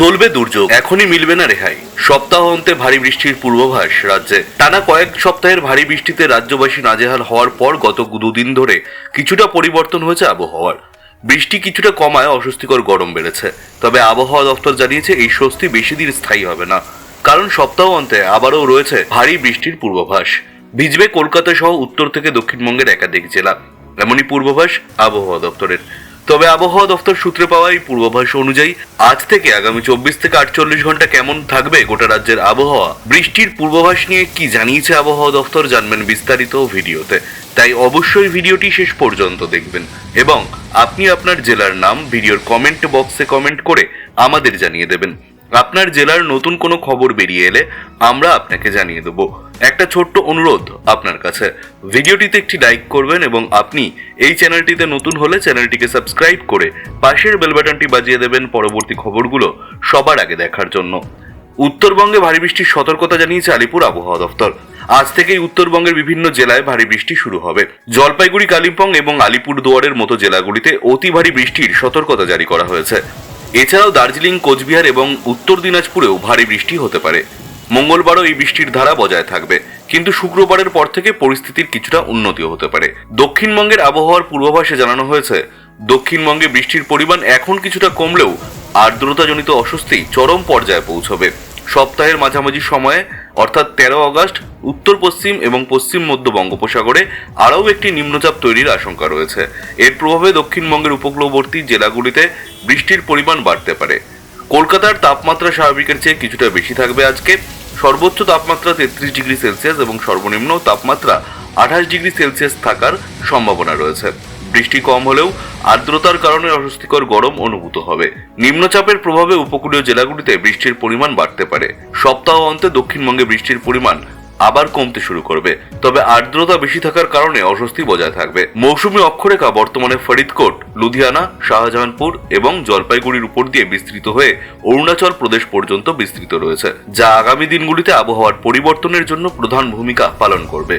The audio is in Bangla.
চলবে দুর্যোগ। এখনই মিলবে না রেহাই। সপ্তাহ অন্তে ভারী বৃষ্টির পূর্বাভাস রাজ্যে। টানা কয়েক সপ্তাহের ভারী বৃষ্টিতে রাজ্যবাসী নাজেহাল হওয়ার পর গত দুদিন ধরে কিছুটা পরিবর্তন হয়েছে আবহাওয়ার। বৃষ্টি কিছুটা কমায়, অস্বস্তিকর গরম বেড়েছে। তবে আবহাওয়া দপ্তর জানিয়েছে এই স্বস্তি বেশি দিন স্থায়ী হবে না। কারণ সপ্তাহ অন্তে আবারও রয়েছে ভারী বৃষ্টির পূর্বাভাস। ভিজবে কলকাতা সহ উত্তর থেকে দক্ষিণবঙ্গের একাধিক জেলা। এমনই পূর্বাভাস আবহাওয়া দপ্তরের। তবে আবহাওয়া দপ্তর সূত্রে পাওয়া এই পূর্বাভাস অনুযায়ী আজ থেকে আগামী চব্বিশ থেকে আটচল্লিশ ঘণ্টা কেমন থাকবে গোটা রাজ্যের আবহাওয়া? বৃষ্টির পূর্বাভাস নিয়ে কি জানিয়েছে আবহাওয়া দপ্তর জানবেন বিস্তারিত ভিডিওতে। তাই অবশ্যই ভিডিওটি শেষ পর্যন্ত দেখবেন এবং আপনি আপনার জেলার নাম, ভিডিওর কমেন্ট বক্সে কমেন্ট করে আমাদের জানিয়ে দেবেন। আপনার জেলার নতুন কোনো খবর বেরিয়ে এলে আমরা আপনাকে জানিয়ে দেবো। একটা ছোট্ট অনুরোধ আপনার কাছে। ভিডিওটিতে একটি লাইক করবেন এবং আপনি এই চ্যানেলটিতে নতুন হলে চ্যানেলটিকে সাবস্ক্রাইব করে পাশের বেল বাটনটি বাজিয়ে দেবেন পরবর্তী খবরগুলো সবার আগে দেখার জন্য। উত্তরবঙ্গে ভারী বৃষ্টির সতর্কতা জানিয়েছে আলিপুর আবহাওয়া দফতর আজ থেকেই উত্তরবঙ্গের বিভিন্ন জেলায় ভারী বৃষ্টি শুরু হবে। জলপাইগুড়ি, কালিম্পং এবং আলিপুর দুয়ারের মতো জেলাগুলিতে অতি ভারী বৃষ্টির সতর্কতা জারি করা হয়েছে। এছাড়াও দার্জিলিং, কোচবিহার এবং উত্তর দিনাজপুরেও ভারী বৃষ্টি হতে পারে। মঙ্গলবারও এই বৃষ্টির ধারা বজায় থাকবে, কিন্তু শুক্রবারের পর থেকে পরিস্থিতির কিছুটা উন্নতিও হতে পারে। দক্ষিণবঙ্গের আবহাওয়ার পূর্বাভাসে জানানো হয়েছে, দক্ষিণবঙ্গে বৃষ্টির পরিমাণ এখন কিছুটা কমলেও আর্দ্রতাজনিত অস্বস্তি চরম পর্যায়ে পৌঁছবে। সপ্তাহের মাঝামাঝি সময়ে, অর্থাৎ তেরো আগস্ট উত্তর পশ্চিম এবং পশ্চিম মধ্য বঙ্গোপসাগরে আরও একটি নিম্নচাপ তৈরির আশঙ্কা রয়েছে। এর প্রভাবে দক্ষিণবঙ্গের উপকূলবর্তী জেলাগুলিতে বৃষ্টির পরিমাণ বাড়তে পারে। কলকাতার তাপমাত্রা স্বাভাবিকের চেয়ে কিছুটা বেশি থাকবে আজকে। সর্বোচ্চ তাপমাত্রা তেত্রিশ ডিগ্রি সেলসিয়াস এবং সর্বনিম্ন তাপমাত্রা আঠাশ ডিগ্রি সেলসিয়াস থাকার সম্ভাবনা রয়েছে। বৃষ্টি কম হলেও আর্দ্রতার কারণে অস্বস্তিকর গরম অনুভূত হবে। নিম্নচাপের প্রভাবে উপকূলীয় জেলাগুলিতে বৃষ্টির পরিমাণ বাড়তে পারে। সপ্তাহ অন্তে দক্ষিণবঙ্গে বৃষ্টির পরিমাণ আবার কমতে শুরু করবে। তবে আর্দ্রতা বেশি থাকার কারণে অস্বস্তি বজায় থাকবে। মৌসুমী অক্ষরেখা বর্তমানে ফরিদকোট, লুধিয়ানা, শাহজাহানপুর এবং জলপাইগুড়ির উপর দিয়ে বিস্তৃত হয়ে অরুণাচল প্রদেশ পর্যন্ত বিস্তৃত রয়েছে, যা আগামী দিনগুলিতে আবহাওয়ার পরিবর্তনের জন্য প্রধান ভূমিকা পালন করবে।